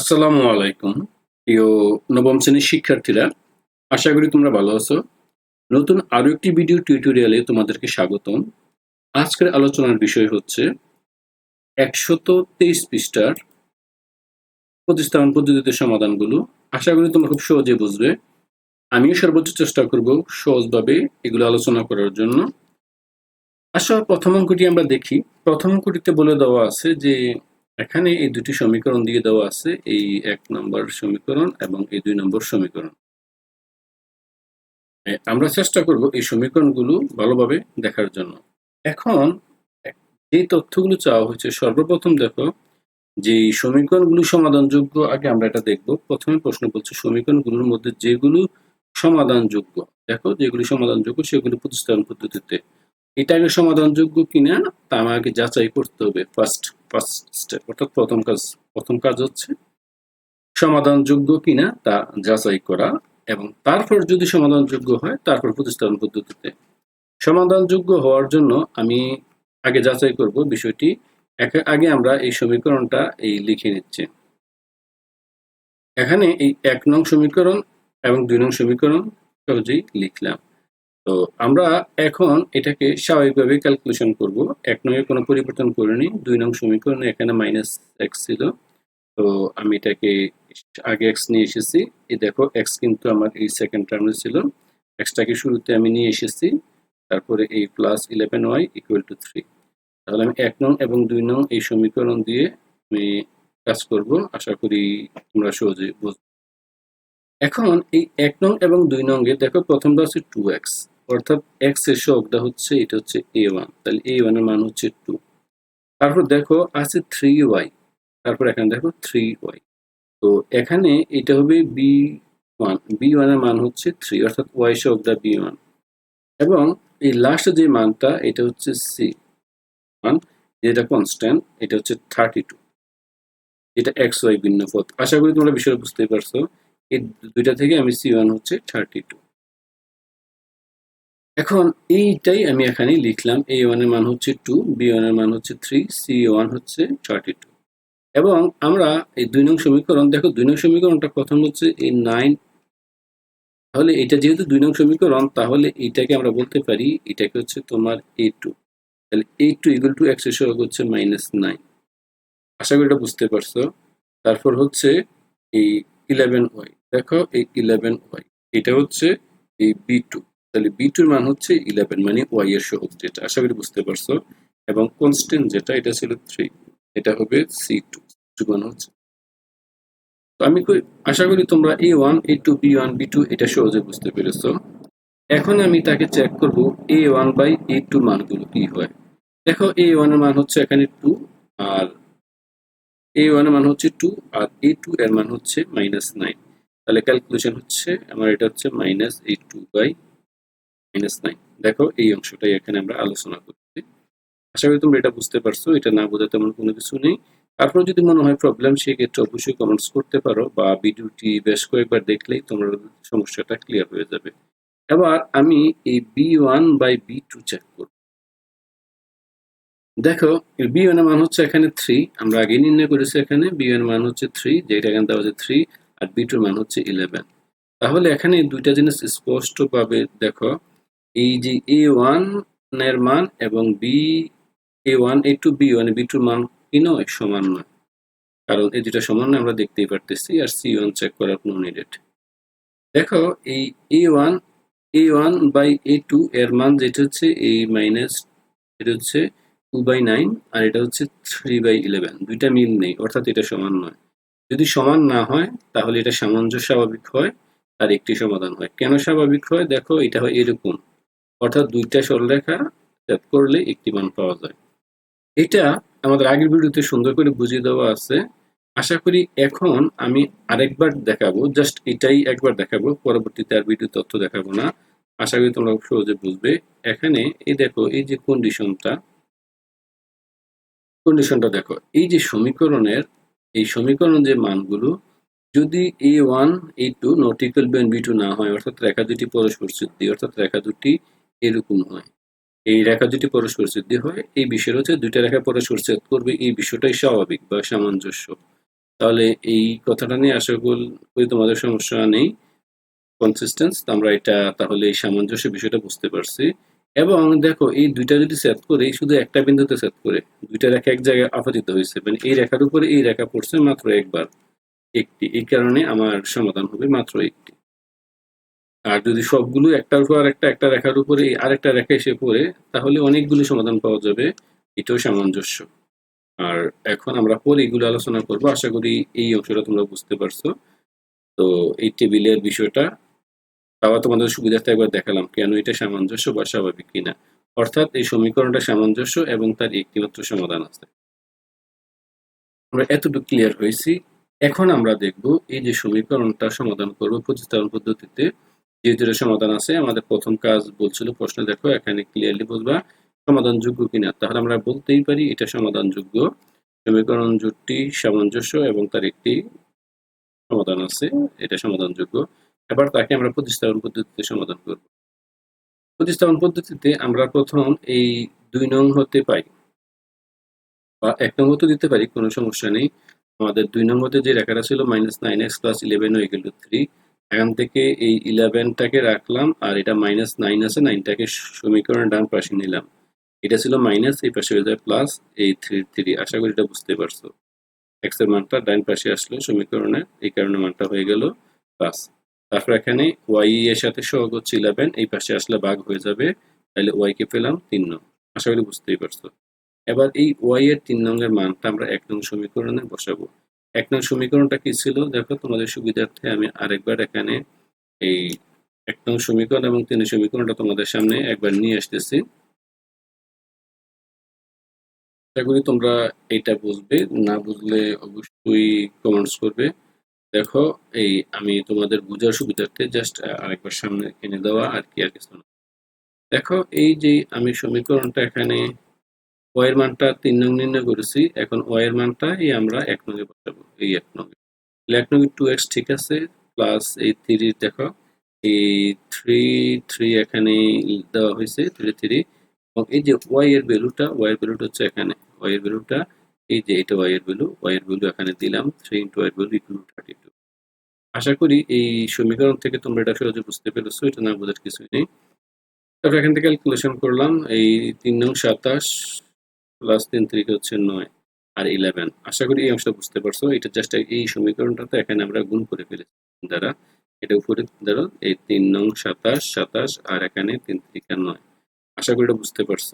আসসালামু আলাইকুম, প্রিয় নবম শ্রেণির শিক্ষার্থীরা। আশা করি তোমরা ভালো আছো। নতুন আরও একটি ভিডিও টিউটোরিয়ালে তোমাদেরকে স্বাগতম। আজকের আলোচনার বিষয় হচ্ছে একশত তেইশ পৃষ্ঠার প্রতিস্থাপন পদ্ধতিতে সমাধানগুলো। আশা করি তোমরা খুব সহজে বুঝবে। আমিও সর্বোচ্চ চেষ্টা করব সহজভাবে এগুলো আলোচনা করার জন্য। আসা প্রথম অঙ্কটি আমরা দেখি। প্রথম অঙ্কটিতে বলে দেওয়া আছে যে এখানে এই দুটি সমীকরণ দিয়ে দেওয়া আছে, এই এক নম্বর সমীকরণ এবং এই দুই নম্বর সমীকরণ। আমরা চেষ্টা করব এই সমীকরণগুলো ভালোভাবে দেখার জন্য। এখন, যে তথ্যগুলো চাওয়া হয়েছে, সর্বপ্রথম দেখো যে সমীকরণগুলো সমাধানযোগ্য, আগে আমরা এটা দেখব। প্রথমে প্রশ্ন বলছে সমীকরণগুলোর মধ্যে যেগুলো সমাধানযোগ্য, দেখো যেগুলি সমাধানযোগ্য সেগুলো প্রতিস্থাপন পদ্ধতিতে এটা আগে সমাধানযোগ্য কিনা, তা আমাকে যাচাই করতে হবে ফার্স্ট ফার্স্ট স্টেপ অর্থাৎ প্রথম কাজ প্রথম কাজ হচ্ছে সমাধানযোগ্য কিনা, তা যাচাই করা এবং তারপর যদি সমাধানযোগ্য হয়, তারপর প্রতিস্থাপন পদ্ধতিতে। সমাধানযোগ্য হওয়ার জন্য আমি আগে যাচাই করব বিষয়টি। আগে আমরা এই সমীকরণটা এই লিখে নিচ্ছি। এখানে এই এক নং সমীকরণ এবং দুই নং সমীকরণ সহজেই লিখলাম। তো আমরা এখন এটাকে স্বাভাবিকভাবে ক্যালকুলেশন করব। এক নংয়ে কোনো পরিবর্তন করিনি, দুই নং সমীকরণে এখানে মাইনাস এক্স ছিল। তো আমি এটাকে আগে এক্স নিয়ে এসেছি। এই দেখো এক্স কিন্তু আমার এই সেকেন্ড টার্মে ছিল। এক্সটাকে শুরুতে আমি নিয়ে এসেছি, তারপরে এই plus eleven Y equal to three তাহলে আমি এক নং এবং দুই নং এই সমীকরণ দিয়ে আমি কাজ করব। আশা করি তোমরা সহজে বুঝবে এখন এই এক নং এবং দুই নঙ্গে দেখো প্রথমটা হচ্ছে টু এক্স অর্থাৎ এক্সের শকটা হচ্ছে, এটা হচ্ছে এ ওয়ান তাহলে এ ওয়ানের মান হচ্ছে টু তারপর দেখো আছে থ্রি ওয়াই তারপর এখানে দেখো থ্রি ওয়াই তো এখানে এটা হবে বি ওয়ান বি ওয়ানের মান হচ্ছে থ্রি অর্থাৎ ওয়াই শকটা বি ওয়ান এবং এই লাস্ট যে মানটা, এটা হচ্ছে সি ওয়ান যেটা কনস্ট্যান্ট এটা হচ্ছে থার্টি টু এটা এক্স ওয়াই ভিন্ন পথ আশা করি তোমরা বিষয়টা বুঝতে পারছ। এই দুইটা থেকে আমি সি ওয়ান হচ্ছে থার্টি টু এখন এইটাই আমি এখানে লিখলাম এ ওয়ানের মান হচ্ছে টু বি ওয়ানের মান হচ্ছে থ্রি সি ওয়ান হচ্ছে থার্টি টু এবং আমরা এই দুই নং সমীকরণ, দেখো দুই নং সমীকরণটা প্রথম হচ্ছে এই নাইন তাহলে এটা যেহেতু দুই নং সমীকরণ, তাহলে এইটাকে আমরা বলতে পারি, এটাকে হচ্ছে তোমার এ টু তাহলে A two equal to X সহগ হচ্ছে মাইনাস নাইন আশা করি এটা বুঝতে পারছ। তারপর হচ্ছে এই ইলেভেন ওয়াই দেখো এই ইলেভেন ওয়াই এটা হচ্ছে এই বি টু তাহলে বি টুর মান হচ্ছে ইলেভেন মানে ওয়াই এর সহগ যেটা আশা করি বুঝতে পারছ। এবং কনস্ট্যান্ট যেটা, এটা ছিল থ্রি এটা হবে সি টু টু মান হচ্ছে। তো আমি আশা করি তোমরা A one A two B one B two এটা সহজে বুঝতে পেরেছ। এখন আমি তাকে চেক করব A one by A two মানগুলো কি হয়। দেখো এ ওয়ানের মান হচ্ছে এখানে টু আর এ ওয়ানের মান হচ্ছে টু আর এ টু এর মান হচ্ছে মাইনাস নাইন তাহলে ক্যালকুলেশন হচ্ছে, আমার এটা হচ্ছে মাইনাস এই টু বাই মাইনাস নাইন দেখো এই অংশটাই এখানে আমরা আলোচনা করছি। আশা করি তোমরা এটা বুঝতে পারছ, এটা না বোঝাতে তেমন কোনো কিছু নেই। তারপর যদি মনে হয় প্রবলেম সেক্ষেত্রে অবশ্যই কমেন্টস করতে পারো বা ভিডিওটি বেশ কয়েকবার দেখলেই তোমার সমস্যাটা ক্লিয়ার হয়ে যাবে। এবার আমি এই B one by B two check করব। দেখো বি ওয়ানের মান হচ্ছে এখানে থ্রি আমরা আগে নির্ণয় করেছি এখানে বি ওয়ান মান হচ্ছে থ্রি যেটা এখানে দেওয়া হচ্ছে থ্রি আর বি টুর মান হচ্ছে ইলেভেন তাহলে এখানে দুইটা জিনিস স্পষ্টভাবে দেখো। এই যে এ ওয়ানের মান এবং B A one A two B one B টুর মান কি নয় সমান নয় কারণ এই দুটা সমান আমরা দেখতেই পারতেছি, আর সি ওয়ান চেক করার কোনো নিডেড দেখো, এই A one A one by A two এর মান যেটা হচ্ছে এই মাইনাস এটা হচ্ছে টু বাই নাইন আর এটা হচ্ছে থ্রি বাই ইলেভেন দুইটা মিল নেই, অর্থাৎ এটা সমান নয়। যদি সমান না হয়, তাহলে এটা সামঞ্জস্য স্বাভাবিক হয়, আর একটি সমাধান হয়। কেন স্বাভাবিক হয়? দেখো, এটা হয় এরকম। অর্থাৎ দুইটা সরলরেখা সেট করলে একটি মান পাওয়া যায়। এটা আমাদের আগের ভিডিওতে সুন্দর করে বুঝিয়ে দেওয়া আছে। আশা করি এখন আমি আরেকবার দেখাবো, জাস্ট এটাই একবার দেখাবো, পরবর্তীতে আর ভিডিও তথ্য দেখাবো না। আশা করি তোমরা সহজে বুঝবে। এখানে এই দেখো, এই যে কন্ডিশনটা কন্ডিশনটা দেখো, এই যে সমীকরণের, এই সমীকরণ যে মানগুলো, যদি A one A two nautical equal B B two না হয়, অর্থাৎ রেখা দুটি পরস্পর সিদ্ধি অর্থাৎ রেখা দুটি এরকম হয়। এই রেখা দুটি পরস্পর সিদ্ধি হয়, এই বিষয়ের হচ্ছে দুইটা রেখা পরস্পর ছেদ করবে, এই বিষয়টাই স্বাভাবিক বা সামঞ্জস্য। তাহলে এই কথাটা নিয়ে আশা করি তোমাদের সমস্যা নেই। কনসিস্টেন্স আমরা এটা তাহলে এই সামঞ্জস্য বিষয়টা বুঝতে পারছি। এবং দেখো, এই দুইটা যদি সেট করে শুধু একটা বিন্দুতে সেট করে, দুইটা রেখা এক জায়গায় আপতিত হয়েছে। মানে এই রেখার উপরে এই রেখা পড়ছে মাত্র একবার, একটি। এই কারণে আমার সমাধান হবে মাত্র একটি। আর যদি সবগুলো একটার উপর আরেকটা একটা রেখার উপরে, আরেকটা রেখা এসে পড়ে, তাহলে অনেকগুলো সমাধান পাওয়া যাবে। এটাও সামঞ্জস্য। আর এখন আমরা পরে এগুলো আলোচনা করব। আশা করি এই অংশটা তোমরা বুঝতে পারছ। তো এই টেবিলের বিষয়টা, তাও তোমাদের সুবিধার্থে একবার দেখালাম কেন এটা সামঞ্জস্য বা স্বাভাবিক কিনা। অর্থাৎ এই সমীকরণটা সামঞ্জস্য এবং তার একটিমাত্র সমাধান আছে। আমরা এতটুকু ক্লিয়ার হয়েছি। এখন আমরা দেখব এই যে সমীকরণটা সমাধান করব প্রতিস্থাপন পদ্ধতিতে। যে দুটো সমাধান আছে, আমাদের প্রথম কাজ বলছিল প্রশ্ন, দেখো, এখানে ক্লিয়ারলি বলবা সমাধানযোগ্য কিনা? তাহলে আমরা বলতেই পারি এটা সমাধানযোগ্য। সমীকরণ জোটটি সামঞ্জস্য এবং তার একটি সমাধান আছে, এটা সমাধানযোগ্য। এবার তাকে আমরা প্রতিস্থাপন পদ্ধতিতে সমাধান করব। প্রতিস্থাপন পদ্ধতিতে আমরা প্রথম এই দুই নং হতে পাই বা এক নং হতে দিতে পারি, কোনো সমস্যা নেই। আমাদের দুই নং হতে যে রেখাটা ছিল, minus nine X plus eleven equal to three. এখান থেকে এই ইলেভেনটাকে রাখলাম, আর এটা মাইনাস নাইন আছে নাইনটাকে সমীকরণের ডান পাশে নিলাম। এটা ছিল মাইনাস এই পাশে হয়ে যায় প্লাস এই থ্রি থ্রি আশা করি এটা বুঝতে পারছ। এক্সের মানটা ডান পাশে আসলো সমীকরণে, এই কারণে মানটা হয়ে গেল প্লাস তারপর এখানে ওয়াই এর সাথে সহগ হচ্ছে ইলেভেন এই পাশে আসলে ভাগ হয়ে যাবে, তাহলে ওয়াই কে পেলাম তিন নং। আশা করি বুঝতেই পারছ। এবার এই ওয়াই এর তিন নংয়ের মানটা আমরা এক নং সমীকরণে বসাবো। এক নং সমীকরণটা কি ছিল? দেখো, তোমাদের সুবিধার্থে আমি আরেকবার এখানে এই এক নং সমীকরণ এবং তিন সমীকরণটা তোমাদের সামনে একবার নিয়ে আসতেছি। আশা করি তোমরা এটা বুঝবে, না বুঝলে অবশ্যই কমেন্টস করবে। দেখো, এই আমি তোমাদের বোঝার সুবিধার্থে জাস্ট আরেকবার সামনে এনে দেওয়া আর কি আর কিছু দেখো, এই যে আমি সমীকরণটা এখানে ওয়ের মানটা তিন নং নির্ণয় করেছি, এখন ওয়ের মানটা এই আমরা এক নঙ্গে বসাবো, এই এক নঙ্গে এক নঙ্গে টু এক্স ঠিক আছে প্লাস এই থ্রি দেখো, এই থ্রি থ্রি এখানে দেওয়া হয়েছে থ্রি থ্রি এবং এই যে ওয়াই এর ভ্যালুটা ওয়াই এর ভ্যালুটা হচ্ছে এখানে ওয়াই এর ভ্যালুটা এই যে এটা ওয়াই এর ভ্যালু ওয়াই এর ভ্যালু এখানে দিলাম three into Y value equal thirty two আশা করি এই সমীকরণ থেকে তোমরা এটা সহজে বুঝতে পেরেছ, এটা না বোঝার কিছুই নেই। তারপর এখান থেকে ক্যালকুলেশন করলাম, এই তিন নং সাতাশ প্লাস তিন থেকে হচ্ছে নয় আর ইলেভেন আশা করি এই অংশটা বুঝতে পারছ। এটা জাস্ট এই সমীকরণটাতে এখানে আমরা গুণ করে ফেলেছি। দ্বারা এটা উপরে, ধরো, এই তিন নং সাতাশ সাতাশ আর এখানে তিন থেকে নয়। আশা করি এটা বুঝতে পারছ।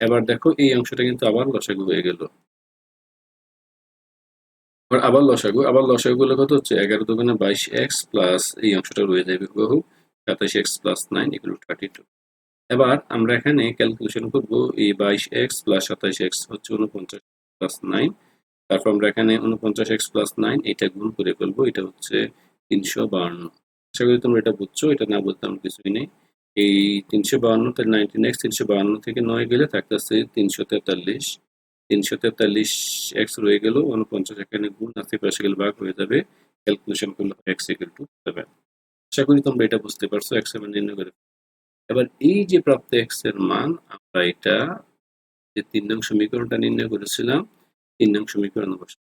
এবার দেখো এই অংশটা কিন্তু আবার লসাগু হয়ে গেল। আবার লসাগু। আবার লসাগু গুলো কত হচ্ছে? এগারো দোকানে বাইশ এক্স প্লাস এই অংশটা রয়ে যাবে বহু সাতাশ এক্স প্লাস নাইন এগুলো থার্টি টু এবার আমরা এখানে ক্যালকুলেশন করব এই বাইশ এক্স প্লাস সাতাশ এক্স হচ্ছে উনপঞ্চাশ প্লাস নাইন তারপর আমরা এখানে উনপঞ্চাশ এক্স প্লাস নাইন এটা গুণ করে ফেলব, এটা হচ্ছে তিনশো বাহান্ন। আশা করি তোমরা এটা বুঝছ, এটা না বলতে আমার কিছুই নেই। এই তিনশো বাহান্ন তাহলে নাইনটিন এক্স তিনশো বাহান্ন থেকে নয় গেলে থাকতে থাকতেছে তিনশো তেতাল্লিশ। তিনশো তেতাল্লিশ এক্স রয়ে গেল উনপঞ্চাশ এখানে গুণ আছে পাশে গেলে ভাগ হয়ে যাবে। ক্যালকুলেশন করলে এক্স ইকুয়াল টু সেভেন আশা করি তোমরা এটা বুঝতে পারছ এক্স সেভেন নির্ণয় করে এবার এই যে প্রাপ্ত এক্সের মান, আমরা এটা যে তিন নং সমীকরণটা নির্ণয় করেছিলাম, তিন নং সমীকরণ বসে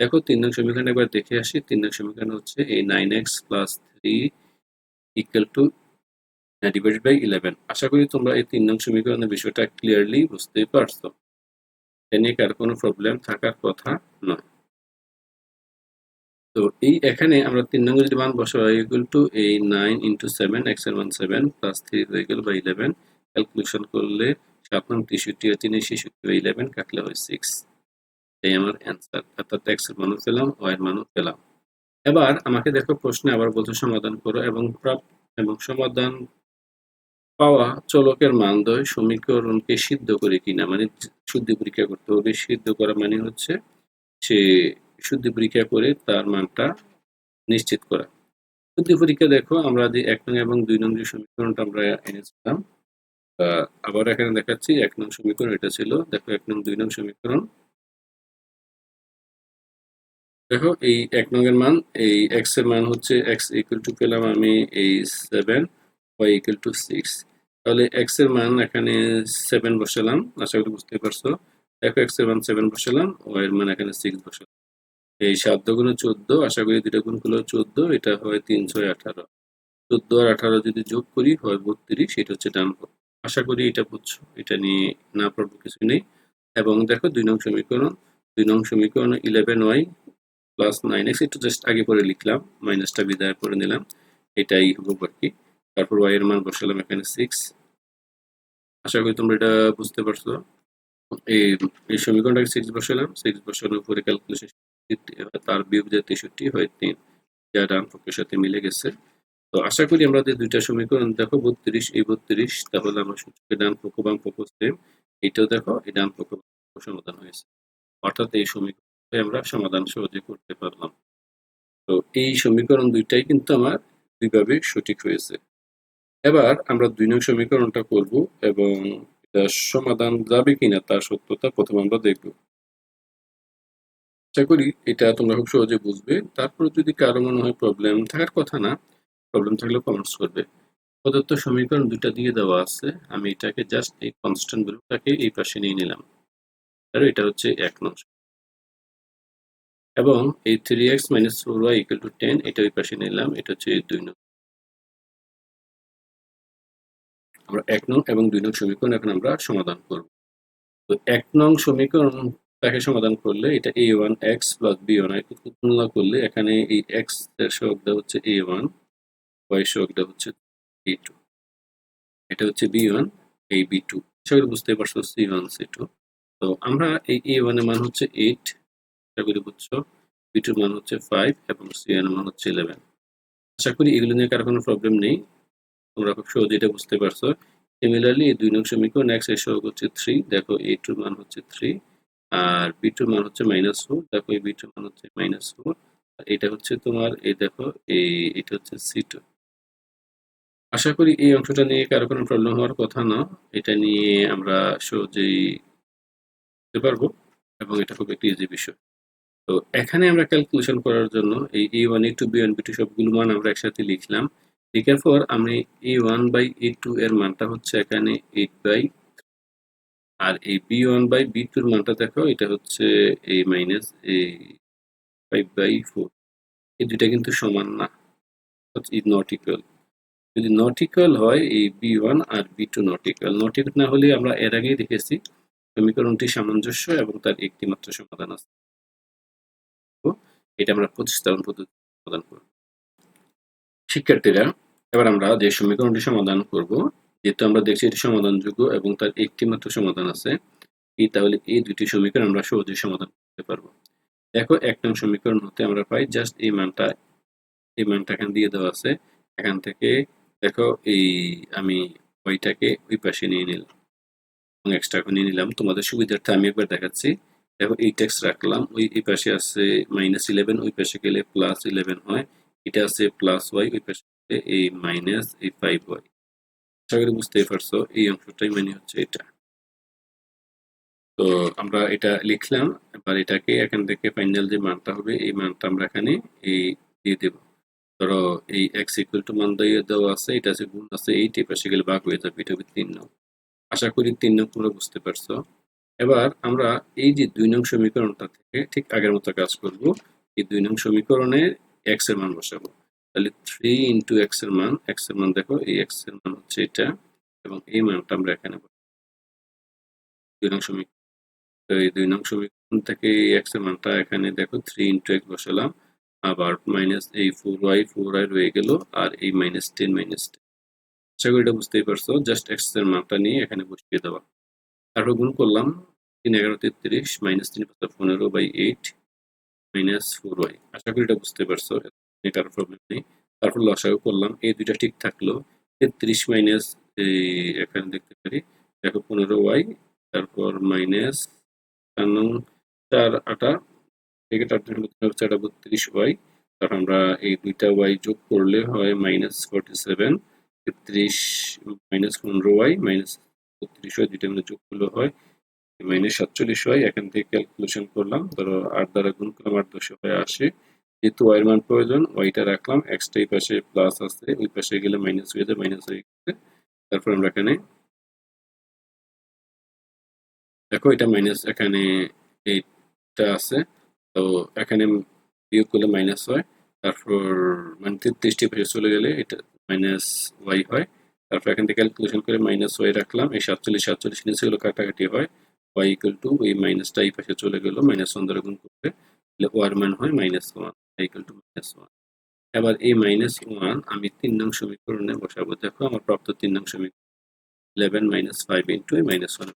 দেখো, তিন নং সমীকরণ একবার দেখে আসি। তিন নং সমীকরণ হচ্ছে এই nine X plus three equal to divided by eleven আশা করি তোমরা এই তিন নং সমীকরণের বিষয়টা ক্লিয়ারলি বুঝতে পারছ। এ নিয়ে কার কোনো প্রবলেম থাকার কথা নয়। তো এই এখানে আমরা তিন নম্বর যদি মান বসাই ইকুয়াল টু এই নাইন ইন্টু সেভেন এক্সের মান সেভেন প্লাস থ্রি হয়ে গেল বা ইলেভেন ক্যালকুলেশন করলে সাত নং তেষট্টি আর তিন ছেষট্টি বা ইলেভেন কাটলে হয় সিক্স এই আমার অ্যান্সার অর্থাৎ এক্সের মানও পেলাম ওয়াই এর মানও পেলাম। এবার আমাকে দেখো প্রশ্নে আবার বলতে সমাধান করো এবং প্রাপ্ত এবং সমাধান পাওয়া চলকের মানদয় সমীকরণকে সিদ্ধ করে কিনা মানে শুদ্ধি পরীক্ষা করতে হবে। সিদ্ধ করা মানে হচ্ছে সে শুদ্ধি পরীক্ষা করে তার মানটা নিশ্চিত করা। শুদ্ধি পরীক্ষা দেখো, আমরা যে এক নং এবং দুই নং যে সমীকরণটা আমরা এনেছিলাম আবার এখানে দেখাচ্ছি এক নং সমীকরণ এটা ছিল। দেখো, এক নং, দুই নং সমীকরণ। দেখো, এই এক নং এর মান, এই এক্সের মান হচ্ছে এক্স ইকুয়াল টু পেলাম আমি এই seven Y equal to six তাহলে এক্সের মান এখানে সেভেন বসালাম, আশা করি বুঝতে পারছ। দেখো এক্সের মান সেভেন বসালাম ওয়াই এর মান এখানে সিক্স বসালাম। এই দুগুণে চোদ্দ, আশা করি দুটা গুণ চোদ্দ, এটা হয় তিনশো আঠারো। চোদ্দ আর আঠারো যদি যোগ করি, হয় বত্রিশ, এটা হচ্ছে ডান আশা করি এটা বুঝছ, এটা নিয়ে না পড়ব কিছু নেই। এবং দেখো দুই নং সমীকরণ, দুই নং সমীকরণ eleven Y plus nine X একটু জাস্ট আগে পরে লিখলাম মাইনাসটা বিদায় করে নিলাম, এটাই হব আর কি তারপর ওয়াই এর মান বসালাম এখানে সিক্স আশা করি তোমরা এটা বুঝতে পারছ। এই এই সমীকরণটাকে সিক্স বসালাম সিক্স বসানোর পরে ক্যালকুলেশন তার বিয়োগ যে তেষট্টি হয় তিন, যা ডান পক্ষের সাথে মিলে গেছে। তো আশা করি আমরা যে দুইটা সমীকরণ দেখো, বত্রিশ, এই বত্রিশ, তাহলে আমার সূত্রকে ডান পক্ষ বাম পক্ষ সেম, এইটাও দেখো, এই ডান পক্ষ সমাধান হয়েছে। অর্থাৎ এই সমীকরণে আমরা সমাধান সহজে করতে পারলাম। তো এই সমীকরণ দুইটাই কিন্তু আমার দুইভাবে সঠিক হয়েছে। এবার আমরা দুই নং সমীকরণটা করব এবং সমাধান যাবে কিনা তার সত্যতা প্রথম আমরা দেখব। আশা করি, এটা তোমরা খুব সহজে বুঝবে। তারপর যদি কারও মনে হয় প্রবলেম থাকার কথা না প্রবলেম থাকলে কমেন্টস করবে। প্রদত্ত সমীকরণ দুটা দিয়ে দেওয়া আছে। আমি এটাকে জাস্ট এই কনস্ট্যান্ট ভ্যালুটাকে এই পাশে নিয়ে নিলাম। আর এটা হচ্ছে এক নং। এবং এই three X minus four Y equal to ten এটা ওই পাশে নিলাম। এটা হচ্ছে দুই নং। আমরা এক নং এবং দুই নং সমীকরণ এখন আমরা সমাধান করব। তো এক নং সমীকরণ তাকে সমাধান করলে এটা A one X plus B one তুলনা করলে এখানে এই এক্সের সহগটা হচ্ছে এ ওয়ান ওয়াই সহগটা হচ্ছে এ টু এটা হচ্ছে বি ওয়ান এই বি টু সেগুলো বুঝতে পারছ সি ওয়ান সি টু তো আমরা এই এ ওয়ানের মান হচ্ছে এইট সেগুলো বুঝছ। বি টুর মান হচ্ছে ফাইভ এবং সি ওয়ানের মান হচ্ছে ইলেভেন আশা করি এগুলো নিয়ে কারও কোনো প্রবলেম নেই। তোমরা খুব সহজে এটা বুঝতে পারছ। সিমিলারলি এই দুই নং সমীকরণ এক্সের সহগ হচ্ছে থ্রি দেখো এ টুর মান হচ্ছে থ্রি আর বি টুর মান হচ্ছে মাইনাস ফোর দেখো এই বি টুর মান হচ্ছে মাইনাস ফোর এটা হচ্ছে তোমার, এই দেখো, এই, এটা হচ্ছে সি টু আশা করি এই অংশটা নিয়ে কারও কোনো প্রবলেম হওয়ার কথা না। এটা নিয়ে আমরা সহজেই বুঝতে পারব এবং এটা খুব একটি ইজি বিষয়। তো এখানে আমরা ক্যালকুলেশন করার জন্য এই A one A two B one B two সবগুলো মান আমরা একসাথে লিখলাম। লিখার পর আমি A one by A two এর মানটা হচ্ছে এখানে এইট বাই আর এই বি ওয়ান বাই বি টুর মানটা দেখো এটা হচ্ছে এই মাইনাস এই ফাইভ বাই ফোর এই দুইটা কিন্তু সমান না। ইজ নট ইকুয়াল যদি নট ইকুয়াল হয়, এই B one R B two not equal not equal না হলে আমরা এর আগেই দেখেছি সমীকরণটি সামঞ্জস্য এবং তার একটি মাত্র সমাধান আছে। এটা আমরা প্রতিস্থাপন পদ্ধতি সমাধান করব। শিক্ষার্থীরা, এবার আমরা যে সমীকরণটি সমাধান করব যেহেতু আমরা দেখছি এটি সমাধানযোগ্য এবং তার একটি মাত্র সমাধান আছে এই তাহলে এই দুটি সমীকরণ আমরা সহজেই সমাধান করতে পারব। দেখো, এক নং সমীকরণ হতে আমরা পাই জাস্ট এই মানটা এই মানটা এখানে দিয়ে দেওয়া আছে। এখান থেকে দেখো, এই আমি ওইটাকে ওই পাশে নিয়ে নিলাম এবং এক্সট্রা নিয়ে নিলাম। তোমাদের সুবিধার্থে আমি একবার দেখাচ্ছি। দেখো, এই ট্যাক্স রাখলাম, ওই, এই পাশে আছে মাইনাস ইলেভেন ওই পাশে গেলে প্লাস ইলেভেন হয়। এটা আছে প্লাস ওয়াই ওই পাশে এই মাইনাস এই ফাইভ ওয়াই আশা করি বুঝতেই পারছ, এই অংশটাই মানে হচ্ছে এটা। তো আমরা এটা লিখলাম, এবার এটাকে এখান থেকে ফাইনাল যে মানটা হবে, এই মানটা আমরা এখানে এই দিয়ে দেব। ধরো এই এক্স ইকুয়াল টু মান দিয়ে দেওয়া আছে, এটা আছে গুণ আছে এই পাশে গেলে ভাগ হয়ে যাবে, এটা হবে তিন নং। আশা করি তিন নং তোমরা বুঝতে পারছ। এবার আমরা এই যে দুই নং সমীকরণটা থেকে ঠিক আগের মতো কাজ করব, এই দুই নং সমীকরণে এক্সের মান বসাবো। তাহলে থ্রি ইন্টু এক্সের মান এক্সের মান দেখো, এই এক্সের মান হচ্ছে এটা, এবং এই মানটা আমরা এখানে দুই নং সমীকরণ, এই দুই নং সমীকরণ থেকে এই এক্সের মানটা এখানে দেখো থ্রি ইন্টু এক্স বসালাম, আবার মাইনাস এই ফোর ওয়াই ফোর ওয়াই রয়ে গেল, আর এই মাইনাস টেন মাইনাস টেন আশা করি এটা বুঝতেই পারছ জাস্ট এক্সের মানটা নিয়ে এখানে বসিয়ে দেওয়া। তারপর গুণ করলাম, তিন এগারো তেত্রিশ মাইনাস তিন পনেরো by eight minus four Y আশা করি এটা বুঝতে পারছ এটার প্রবলেম নেই তারপর লসাগু করলাম। এই দুইটা ঠিক থাকল। তেত্রিশ মাইনাস এখানে দেখতে পারি। দেখো পনেরো ওয়াই তারপর মাইনাস চার আটা। থেকে চার এটা বত্রিশ ওয়াই তারপর আমরা এই দুইটা ওয়াই যোগ করলে হয় মাইনাস ফোরটি সেভেন তেত্রিশ মাইনাস পনেরো ওয়াই মাইনাস বত্রিশ ওয়াই দুইটা মিলে যোগ করলে হয় মাইনাস সাতচল্লিশ হয় এখান থেকে ক্যালকুলেশন করলাম। ধরো আট দ্বারা গুণ করলাম, আট দশে হয় আসে যেহেতু ওয়াইয়ের মান প্রয়োজন ওয়াইটা রাখলাম এক্সটা এই পাশে প্লাস আছে ওই পাশে গেলে মাইনাস হয়ে যায় মাইনাস হয়ে গেছে। তারপর আমরা এখানে দেখো এটা মাইনাস এখানে এইটা আছে, তো এখানে বিয়োগ করলে মাইনাস হয়। তারপর মানে তেত্রিশটি পাশে চলে গেলে এটা মাইনাস ওয়াই হয়। তারপর এখান থেকে ক্যালকুলেশন করে মাইনাস ওয়াই রাখলাম, এই সাতচল্লিশ সাতচল্লিশ নিচে গুলো কাটাকাটি হয়। ওয়াই ইকুয়াল টু এই মাইনাসটা এই পাশে চলে গেল মাইনাস ওয়ান দ্বারা গুণ করলে ওয়ার মান হয় minus one equal to minus one এবার এই মাইনাস ওয়ান আমি তিন নং সমীকরণে বসাবো। দেখো আমার প্রাপ্ত তিন নং সমীকরণ ইলেভেন মাইনাস ফাইভ ইন্টু এই মাইনাস ওয়ান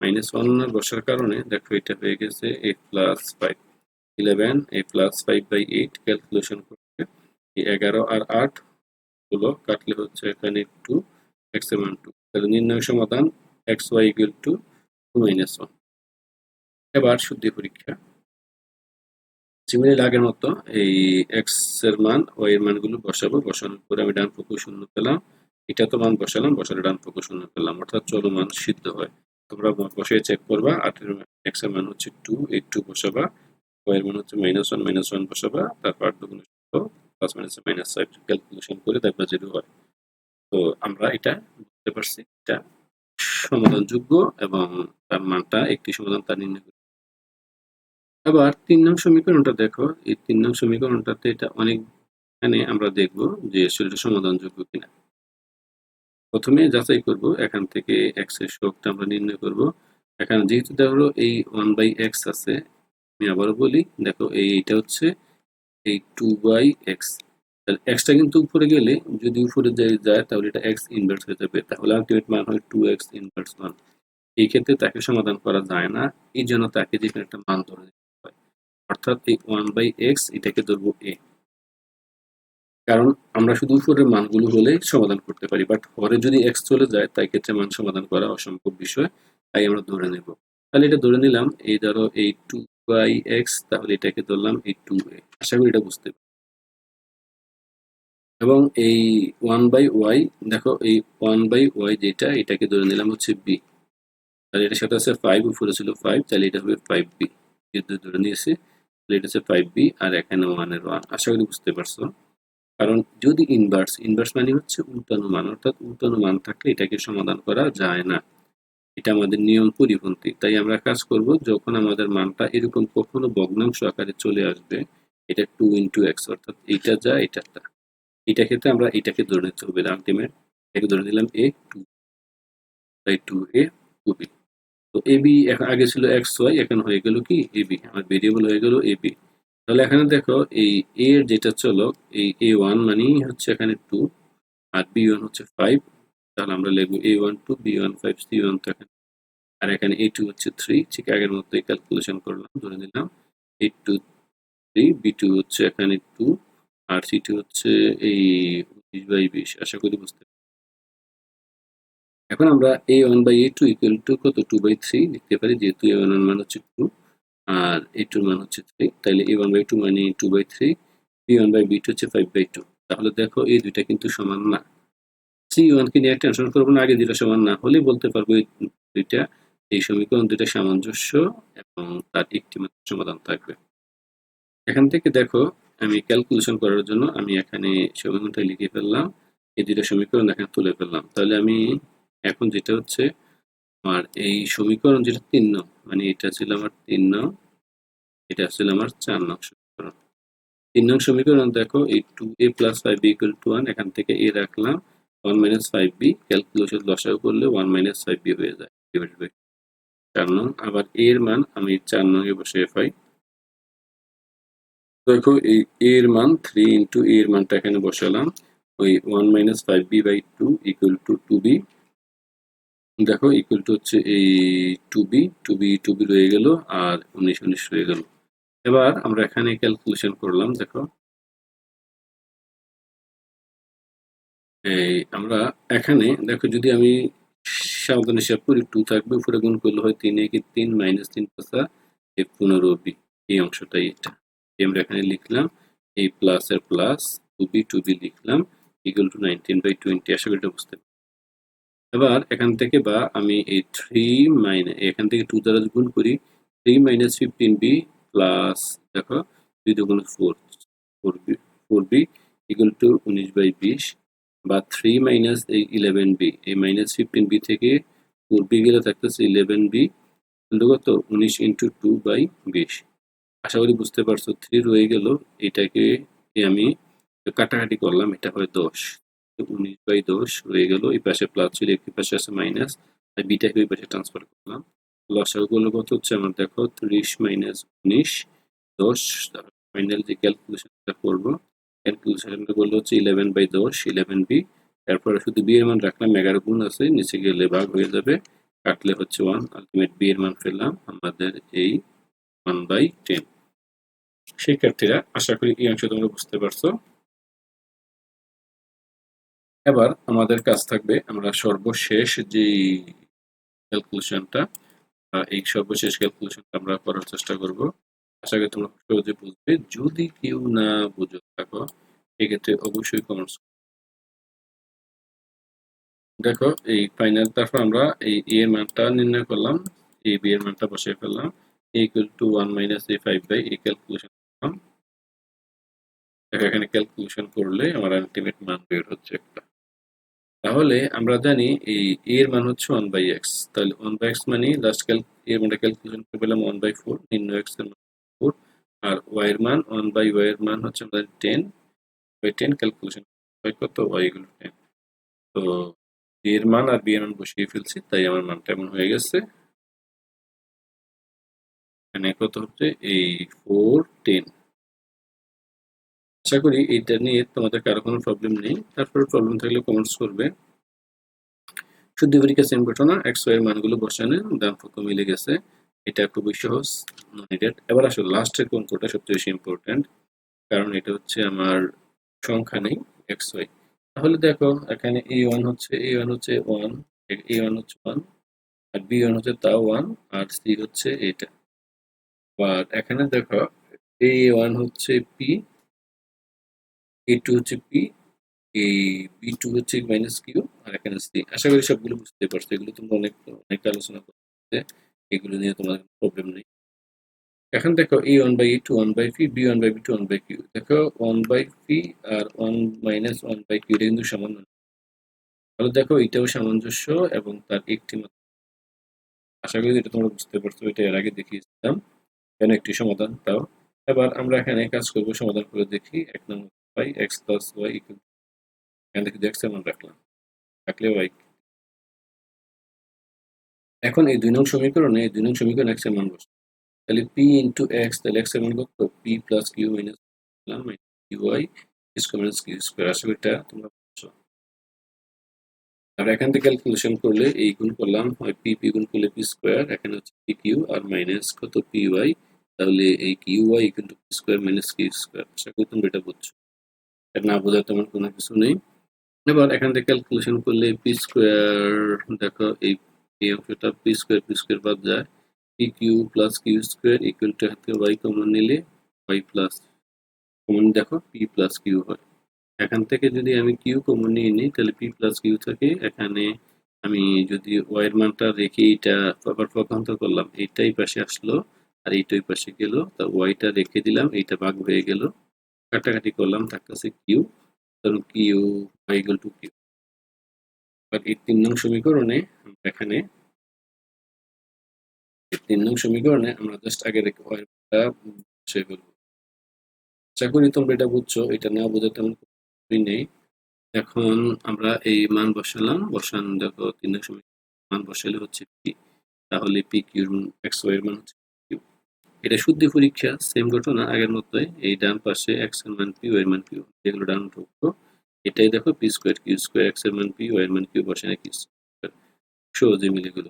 মাইনাস ওয়ান বসার কারণে দেখো এটা হয়ে গেছে A plus five eleven A plus five by eight calculation করতে এই এগারো আর আট হলো কাটলে হচ্ছে এখানে টু এক্সের মান টু তাহলে নির্ণয় সমাধান x y equal to two minus one এবার শুদ্ধি পরীক্ষা। সিমিলার আগের মতো এই এক্সের মান ওয়াই এর মানগুলো বসাবো। বসানোর পরে আমি ডান পক্ষ শূন্য পেলাম। এটা তো মান বসালাম, বসালে ডান পক্ষ শূন্য পেলাম। অর্থাৎ চলমান সিদ্ধ হয়। তোমরা বসে চেক করবা। আটের এক্সের মান হচ্ছে টু এই টু বসাবা। ওয়াই এর মান হচ্ছে মাইনাস ওয়ান মাইনাস ওয়ান বসাবা। তারপর আট দুগুণ plus minus minus five calculation করে দেখবা জিরো হয়। তো আমরা এটা বুঝতে পারছি। এটা সমাধানযোগ্য এবং তার মানটা একটি সমাধান তা নির্ণয় এবার তিন নং সমীকরণটা দেখো, এই তিন নং সমীকরণটাতে এটা অনেক এখানে আমরা দেখব যে সেটা সমাধানযোগ্য কিনা। প্রথমে যাচাই করব, এখান থেকে এক্সের শোকটা আমরা নির্ণয় করব। এখানে যেহেতু দেখো এই ওয়ান বাই এক্স আছে, আমি আবারও বলি, দেখো এই এইটা হচ্ছে এই টু বাই এক্স তাহলে এক্সটা কিন্তু উপরে গেলে যদি উপরে যায় তাহলে এটা এক্স ইনভার্স হয়ে যাবে, তাহলে আলটিমেট মান হয় টু এক্স ইনভার্স ওয়ান এই ক্ষেত্রে তাকে সমাধান করা যায় না, এই জন্য তাকে যেখানে একটা মান ধরে অর্থাৎ এই ওয়ান বাই এক্স এটাকে ধরবো এ কারণ আমরা শুধু উপরের মানগুলো হলে সমাধান করতে পারি বাট পরে যদি এক্স চলে যায়, তাই ক্ষেত্রে মান সমাধান করা অসম্ভব বিষয়, তাই আমরা ধরে নেব। তাহলে এটা ধরে নিলাম, এই ধরো এই টু বাই এক্স তাহলে এটাকে ধরলাম এই টু এ আশা করি এটা বুঝতে পারি এবং এই ওয়ান বাই ওয়াই দেখো এই ওয়ান বাই ওয়াই যেটা, এটাকে ধরে নিলাম হচ্ছে বি তাহলে এটার সাথে আছে ফাইভ উপরে ছিল ফাইভ তাহলে এটা হবে ফাইভ বি ধরে নিয়েছি তাহলে এটা হচ্ছে ফাইভ বি আর এখানে ওয়ানের ওয়ান আশা করি বুঝতে পারছ। কারণ যদি ইনভার্স ইনভার্স মানে হচ্ছে উল্টানো মান, অর্থাৎ উল্টানো মান থাকলে এটাকে সমাধান করা যায় না। এটা আমাদের নিয়ম পরিপন্থী। তাই আমরা কাজ করব যখন আমাদের মানটা এরকম কখনো ভগ্নাংশ আকারে চলে আসবে, এটা টু ইন্টু এক্স অর্থাৎ এইটা যা, এটা তা। এটা ক্ষেত্রে আমরা এটাকে ধরে নিতে হবে আলটিমেট এটাকে ধরে নিলাম এ টু তাই টু এ টু বি তো এ বি এখন আগে ছিল এক্স ওয়াই এখন হয়ে গেল কি এ বি আমার ভেরিয়েবল হয়ে গেল এ বি তাহলে এখানে দেখো এই এ এর যেটা চলো এই এ ওয়ান মানেই হচ্ছে এখানে টু আর বি ওয়ান হচ্ছে ফাইভ তাহলে আমরা লিখব a one two b one five c one তো এখানে। আর এখানে এ টু হচ্ছে থ্রি ঠিক আগের মতোই ক্যালকুলেশন করলাম, ধরে নিলাম। A two three b two হচ্ছে এখানে টু আর সি টু হচ্ছে এই বিশ বাই বিশ, আশা করি বুঝতে এখন আমরা a one by a two equal to কত? টু বাই থ্রি লিখতে পারি, যেহেতু এ ওয়ান মান হচ্ছে টু আর এ টুর মান হচ্ছে থ্রি তাহলে এ ওয়ান বাই টু মানে two by three b one by b two হচ্ছে ফাইভ বাই টু তাহলে দেখো, এই দুইটা কিন্তু সমান না। সি ওয়ানকে নিয়ে টেনশন করব না, আগে দুইটা সমান না হলে বলতে পারব এই দুইটা, এই সমীকরণ দুইটা সামঞ্জস্য এবং তার একটি মাত্র সমাধান থাকবে। এখান থেকে দেখো, আমি ক্যালকুলেশন করার জন্য আমি এখানে সমীকরণটা লিখে ফেললাম, এই দুইটা সমীকরণ এখানে তুলে ফেললাম। তাহলে আমি এখন যেটা হচ্ছে আমার এই সমীকরণ যেটা তিন নং মানে এটা ছিল আমার তিন নং, এটা ছিল আমার চার নং সমীকরণ। তিন নং সমীকরণ দেখো, এই two a plus five b equal to one এখান থেকে এ রাখলাম one minus five b calculation লসাগু করলে ওয়ান মাইনাস ফাইভ বি হয়ে যায় ডিভাইডেড বাই চার নং। আবার এর মান আমি চার নং এ বসে পাই। দেখো, এই এর মান থ্রি ইন্টু এর মানটা এখানে বসালাম, ওই one minus five b by two equal to two b দেখো ইকুয়াল টু হচ্ছে এই two b two b two b রয়ে গেল আর উনিশ উনিশ রয়ে গেল। এবার আমরা এখানে ক্যালকুলেশন করলাম, দেখো। এই আমরা এখানে, দেখো, যদি আমি সাবধান হিসাব করি টু থাকবে, উপরে গুণ করলে হয় তিন, একে তিন মাইনাস তিন পাশা এই পনেরো বি এই অংশটাই এটা। আমরা এখানে লিখলাম, এই প্লাস এর plus two b two b লিখলাম equal to nineteen by twenty আশা করি বুঝতে এবার এখান থেকে বা আমি এই থ্রি মাইনাস এখান থেকে টু দ্বারা গুণ করি three minus fifteen b plus দেখো, দুই দুগুণ four four b four b equal to উনিশ বাই বিশ, বা থ্রি মাইনাস এই ইলেভেন বি এই মাইনাস ফিফটিন বি থেকে ফোর বি গেলে থাকতেছে ইলেভেন বি কত উনিশ ইন্টু টু বাই বিশ। আশা করি বুঝতে পারছ থ্রি রয়ে গেল, এটাকে আমি কাটাকাটি করলাম, এটা হয় দশ। উনিশ বাই দশ রয়ে গেল, এই পাশে প্লাস ছিল একই পাশে আছে মাইনাস আর বিটাকে ওই পাশে ট্রান্সফার করলাম। লসাগু করলে কত হচ্ছে? আমার দেখো, ত্রিশ মাইনাস উনিশ, দশ ফাইনাল যে ক্যালকুলেশনটা করব ক্যালকুলেশনটা করলে হচ্ছে ইলেভেন বাই দশ ইলেভেন বি তারপরে শুধু বি এর মান রাখলাম, এগারো গুণ আছে, নিচে গেলে ভাগ হয়ে যাবে, কাটলে হচ্ছে ওয়ান আলটিমেট বি এর মান পেলাম আমাদের এই ওয়ান বাই টেন শিক্ষার্থীরা, আশা করি এই অংশ তোমরা বুঝতে পারছ। এবার আমাদের কাজ থাকবে আমরা সর্বশেষ যে ক্যালকুলেশনটা এই সর্বশেষ ক্যালকুলেশনটা আমরা করার চেষ্টা করব। আশা করি তোমরা সহজে বুঝবে। যদি কেউ না বুঝে থাকো, এক্ষেত্রে অবশ্যই কমেন্টস দেখো, এই ফাইনাল তারপর আমরা এই এ এর মানটা নির্ণয় করলাম এই বি এর মানটা বসিয়ে ফেললাম। A equal to one minus a five by এই ক্যালকুলেশন করলাম। দেখো, এখানে ক্যালকুলেশন করলে আমার আলটিমেট মান বের হচ্ছে একটা। তাহলে আমরা জানি এই এ এর মান হচ্ছে ওয়ান বাই এক্স তাহলে ওয়ান বাই এক্স মানে লাস্ট ক্যাল এর মানে ক্যালকুলেশন করে পেলাম ওয়ান বাই ফোর নিম্ন এক্সের মান ফোর আর ওয়াই এর মান ওয়ান বাই ওয়াই এর মান হচ্ছে আমাদের টেন বাই টেন ক্যালকুলেশন কত? ওয়াই এগুলো টেন তো এর মান আর বি এর মান বসিয়ে ফেলছি, তাই আমার মানটা এমন হয়ে গেছে। এখানে কত হচ্ছে? এই ফোর টেন আশা করি এইটা নিয়ে তোমাদের কারও কোনো প্রবলেম নেই। তারপরে প্রবলেম থাকলে কমেন্টস করবে। শুদ্ধ পরীক্ষা সেম ঘটনা ওয়াই এর মানগুলো বসানো, দাম পক্ষ মিলে গেছে। এটা খুবই সহজ নিডেড এবার আসলে লাস্টের কোন কোটা সবচেয়ে বেশি ইম্পর্টেন্ট কারণ এটা হচ্ছে আমার সংখ্যা নেই এক্স ওয়াই তাহলে দেখো, এখানে এ ওয়ান হচ্ছে এ ওয়ান হচ্ছে ওয়ান এ ওয়ান হচ্ছে ওয়ান আর বি ওয়ান হচ্ছে তা ওয়ান আর সি হচ্ছে এটা। বাট এখানে দেখো এ ওয়ান হচ্ছে পি এ টু হচ্ছে পি এই বি টু হচ্ছে মাইনাস কিউ আর এখানে সি আশা করি সবগুলো বুঝতে পারছ। এগুলো তোমরা অনেক অনেক আলোচনা করতে এগুলো নিয়ে তোমার প্রবলেম নেই। এখন দেখো এই one by two one by p b one by b two one by q দেখো one by p R one minus one by q এটা কিন্তু সামান্য। তাহলে দেখো এটাও সামঞ্জস্য এবং তার একটি মাত্র আশা করি এটা তোমরা বুঝতে পারছ, এটা এর আগে দেখিয়েছিলাম। কেন একটি সমাধান, তাও। এবার আমরা এখানে কাজ করব, সমাধান করে দেখি। এক নম্বর by x plus y equal এখান থেকে এক্সের মান রাখলাম রাখলে ওয়াই এখন এই দুই নং সমীকরণে এই দুই নং সমীকরণে এক্সের মান বসে। তাহলে পি ইন্টু এক্স তাহলে এক্সের মান কত? P plus q minus q y square minus q square আসলে এটা তোমরা বুঝছ। আর এখান থেকে ক্যালকুলেশন করলে এই গুণ করলাম, হয় পি পি গুণ করলে পি স্কোয়ার এখানে হচ্ছে পি কিউ আর মাইনাস কত পি ওয়াই তাহলে এই q y two p square minus q square আশা করি তোমরা এটা বুঝছ। এটা না বোঝার তোমার কোনো কিছু নেই। এবার এখান থেকে ক্যালকুলেশন করলে পি স্কোয়ার দেখো এই এই অংশটা পি স্কোয়ার পি স্কোয়ার বাদ যায়। P q plus q square equal to হাতে ওয়াই কমন নিলে ওয়াই প্লাস কমন দেখো পি প্লাস কিউ হয়। এখান থেকে যদি আমি কিউ কমন নিয়ে নিই, তাহলে পি প্লাস কিউ থাকে। এখানে আমি যদি ওয়াইয়ের মানটা রেখে এইটা আবার পক্ষান্তর করলাম, এইটাই পাশে আসলো আর এইটাই পাশে গেল। তা ওয়াইটা রেখে দিলাম, এইটা ভাগ হয়ে গেল। কাটাকাটি করলাম থাকতেছে কিউ ধরুন কিউ ইকুয়াল টু কিউ আর এই তিন নং সমীকরণে আমরা এখানে তিন নং সমীকরণে আমরা জাস্ট আগে রেখে বসে আশা করি তোমরা এটা বুঝছ, এটা না বোঝা তেমন নেই। এখন আমরা এই মান বসালাম, বসান দেখো তিন নং সমীকরণ মান বসালে হচ্ছে পি তাহলে পি কিউ এক্স ওয়াই এর মান হচ্ছে এটা শুদ্ধি পরীক্ষা সেম ঘটনা আগের মতোই। এই ডান পাশে এক্সের মান পি ওয়াই এর মান কিউ যেগুলো ডান ঢুকবো এটাই দেখো পি স্কোয়ার কিউ স্কোয়ার এক্সের মান পি ওয়াই এর মান কিউ বসে না কিউ স্কোয়ার মিলে গেল।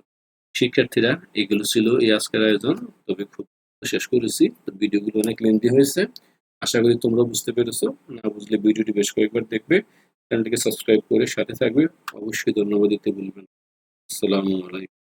শিক্ষার্থীরা, এগুলো ছিল এই আজকের আয়োজন। তবে খুব শেষ করেছি। ভিডিওগুলো অনেক লেন্দি হয়েছে। আশা করি তোমরা বুঝতে পেরেছ। না বুঝলে ভিডিওটি বেশ কয়েকবার দেখবে। চ্যানেলটিকে সাবস্ক্রাইব করে সাথে থাকবে। অবশ্যই ধন্যবাদ দিতে ভুলবেন আসসালামু আলাইকুম।